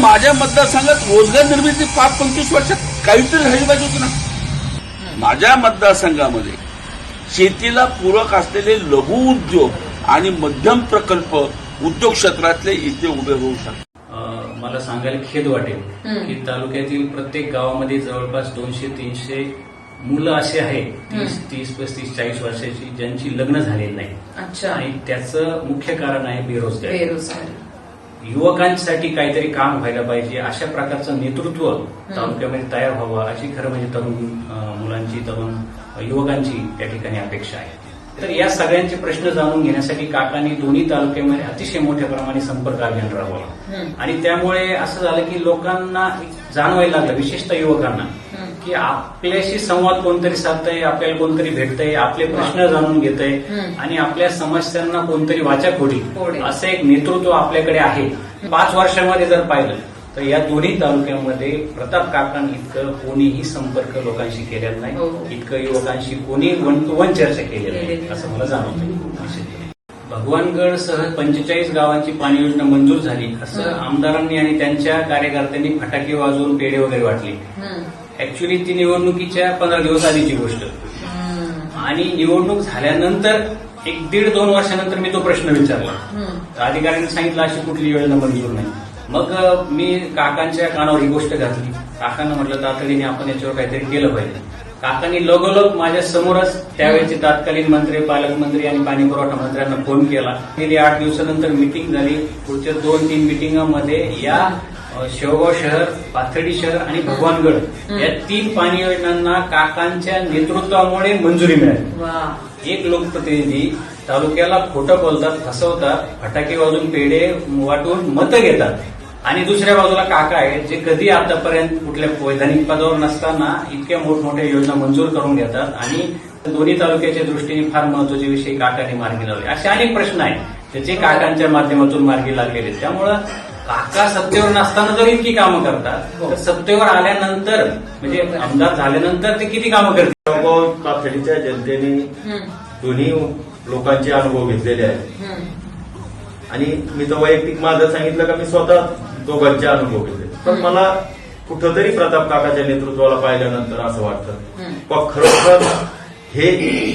माझ्या मतदारसंघात रोजगार निर्मिती पाच पंचवीस वर्षात काहीतरी झाली पाहिजे होती ना. माझ्या मतदारसंघामध्ये शेतीला पूरक असलेले लघु उद्योग आणि मध्यम प्रकल्प उद्योग क्षेत्रातले इथे उभे होऊ शकतात. मला सांगायला खेद वाटेल की तालुक्यातील प्रत्येक गावामध्ये जवळपास दोनशे तीनशे मुलं असे आहेत तीस तीस पस्तीस चाळीस वर्षाची ज्यांची लग्न झालेली नाही. अच्छा. आणि त्याचं मुख्य कारण आहे बेरोजगारी. बेरोजगारी. युवकांसाठी काहीतरी काम व्हायला पाहिजे अशा प्रकारचं नेतृत्व तालुक्यामध्ये तयार व्हावं अशी खरं म्हणजे तरुण मुलांची तरुण युवकांची त्या ठिकाणी अपेक्षा आहे तर या सगळ्यांचे प्रश्न जाणून घेण्यासाठी काकांनी दोन्ही तालुक्यामध्ये अतिशय मोठ्या प्रमाणे संपर्क अभियान राबवला. आणि त्यामुळे असं झालं की लोकांना जाणवायला लागलं विशेषतः युवकांना. की आपल्याशी संवाद कोणतरी साधतंय आपल्याला कोणतरी भेटतंय आपले प्रश्न जाणून घेतंय हम्म. आणि आपल्या समस्यांना कोणतरी वाचा फोडी फोडेल. असं एक नेतृत्व आपल्याकडे आहे पाच वर्षामध्ये जर पाहिलं तर या दोन्ही तालुक्यामध्ये प्रताप काकांनी इतकं कोणीही संपर्क लोकांशी केलेला हो, हो. नाही इतकं युवकांशी कोणी वन टू वन चर्चा केलेली नाही नाही. असं मला जाणवतं. भगवानगड सह पंचेचाळीस गावांची पाणी योजना मंजूर झाली असं. आमदारांनी आणि त्यांच्या कार्यकर्त्यांनी फटाके वाजवून पेढे वगैरे वाटले. ऍक्च्युली ती निवडणुकीच्या पंधरा दिवस आधीची गोष्ट. आणि निवडणूक झाल्यानंतर एक दीड दोन वर्षानंतर मी तो प्रश्न विचारला. तर अधिकाऱ्यांनी सांगितलं अशी कुठली योजना मंजूर नाही मग मी काकांच्या कानावर ही गोष्ट घातली काकांना म्हटलं तातडीने आपण याच्यावर काहीतरी केलं पाहिजे काकांनी लगोलग माझ्या समोरच त्यावेळेचे तत्कालीन मंत्री पालकमंत्री आणि पाणी पुरवठा मंत्र्यांना फोन केला. गेली आठ दिवसानंतर मिटिंग झाली. पुढच्या दोन तीन मिटिंगामध्ये या शेवगाव शहर पाथर्डी शहर आणि भगवानगड या तीन पाणी योजनांना काकांच्या नेतृत्वामुळे मंजुरी मिळाली. एक लोकप्रतिनिधी तालुक्याला खोटं बोलतात फसवतात फटाके वाजून पेढे वाटून मतं घेतात. आणि दुसऱ्या बाजूला काका आहेत जे कधी आतापर्यंत कुठल्या वैधानिक पदावर नसताना इतक्या मोठमोठ्या योजना मंजूर करून घेतात आणि दोन्ही तालुक्याच्या दृष्टीने फार महत्त्वाचे विषय काकाने मार्गी लावले असे अनेक प्रश्न आहेत त्याचे काकांच्या माध्यमातून मार्गी लागलेले. त्यामुळं काका सत्तेवर नसताना जर इतकी कामं करतात तर सत्तेवर आल्यानंतर म्हणजे आमदार झाल्यानंतर ते किती कामं कातडीच्या जनतेने. दोन्ही लोकांचे अनुभव घेतलेले आहेत. आणि मी तर वैयक्तिक माझं सांगितलं का मी स्वतः दोघांचे अनुभव घेतले पण मला कुठंतरी प्रताप काकाच्या नेतृत्वाला पाहिल्यानंतर असं वाटतं. बा खरोखर हे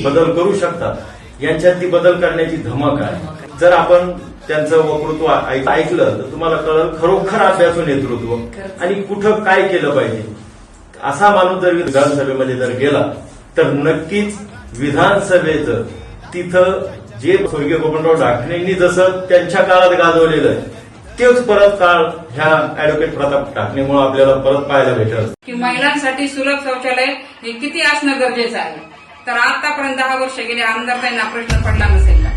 बदल करू शकतात यांच्यात ती बदल करण्याची धमक आहे जर आपण त्यांचं वक्तृत्व ऐक- ऐकलं तर तुम्हाला कळलं खरोखर अभ्यासू नेतृत्व. आणि कुठं काय केलं पाहिजे असा माणूस जर विधानसभेमध्ये जर गेला तर नक्कीच विधानसभेचं तिथं जे स्वर्गीय गोपनराव ढाकणेंनी जसं त्यांच्या काळात गाजवलेलं आहे तेच परत काळ ह्या अॅडव्होकेट प्रताप ढाकणेमुळे आपल्याला परत पाहायला भेटल. की महिलांसाठी सुलभ शौचालय हे किती असणं गरजेचं आहे? तर आतापर्यंत दहा वर्ष गेले आमदार त्यांना प्रश्न पडला नसेल का?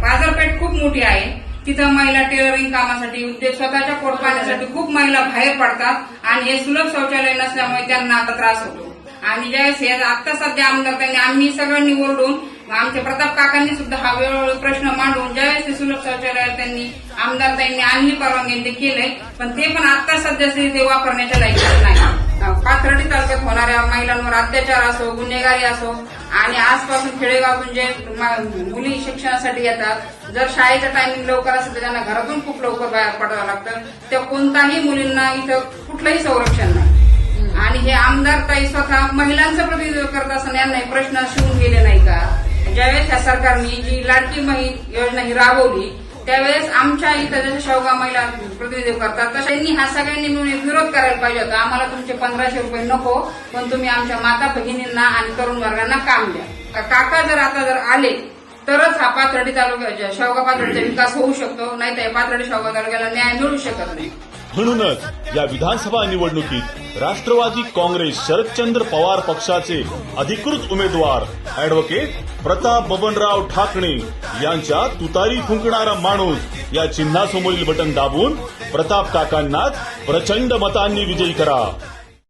बाजारपेठ खूप मोठी आहे. तिथं महिला टेलरिंग कामासाठी उद्योग स्वतःच्या पोट पाण्यासाठी खूप महिला बाहेर पडतात आणि हे सुलभ शौचालय नसल्यामुळे त्यांना आता त्रास होतो. आणि ज्यावेळेस हे आता सध्या आमदार त्यांनी आम्ही सगळ्यांनी ओरडून आमच्या प्रताप काकांनी सुद्धा हा वेळोवेळी प्रश्न मांडून ज्या ते त्यांनी आमदार ताईंनी आणली परवानगी ते केलंय पण ते पण आता सध्या ते वापरण्याच्या लायकीचं नाही. पाथर्डी तालुक्यात होणाऱ्या महिलांवर अत्याचार असो गुन्हेगारी असो आणि आजपासून खेडेगावातून जे म्हणजे मुली शिक्षणासाठी येतात. जर शाळेचा टायमिंग लवकर असेल तर त्यांना घरातून खूप लवकर बाहेर पडावं लागतं. त्या कोणताही मुलींना इथं कुठलंही संरक्षण नाही. आणि हे आमदार ताई स्वतः महिलांचं प्रतिनिधित्व करत असताना यांना प्रश्न ज्यावेळेस या सरकारने जी लाडकी महिला योजना ही राबवली त्यावेळेस आमच्या इथं जसं शेवगाव महिला प्रतिनिधी करतात तसं त्यांनी हा सगळ्यांनी मिळून विरोध करायला पाहिजे होता. आम्हाला तुमचे पंधराशे रुपये नको पण तुम्ही आमच्या माता भगिनींना आणि तरुण वर्गांना काम द्या. काका जर आता जर आले तरच हा पाथर्डी तालुक्याच्या शेवगाव पाथर्डीचा विकास होऊ शकतो नाही तर पाथर्डी शेवगाव तालुक्याला न्याय मिळू शकत नाही. म्हणूनच या विधानसभा निवडणुकीत राष्ट्रवादी काँग्रेस शरदचंद्र पवार पक्षाचे अधिकृत उमेदवार अॅडव्होकेट प्रताप बबनराव ठाकणे यांच्या तुतारी फुंकणारा माणूस या चिन्हासमोरील बटन दाबून प्रताप काकांनाच प्रचंड मतांनी विजयी करा.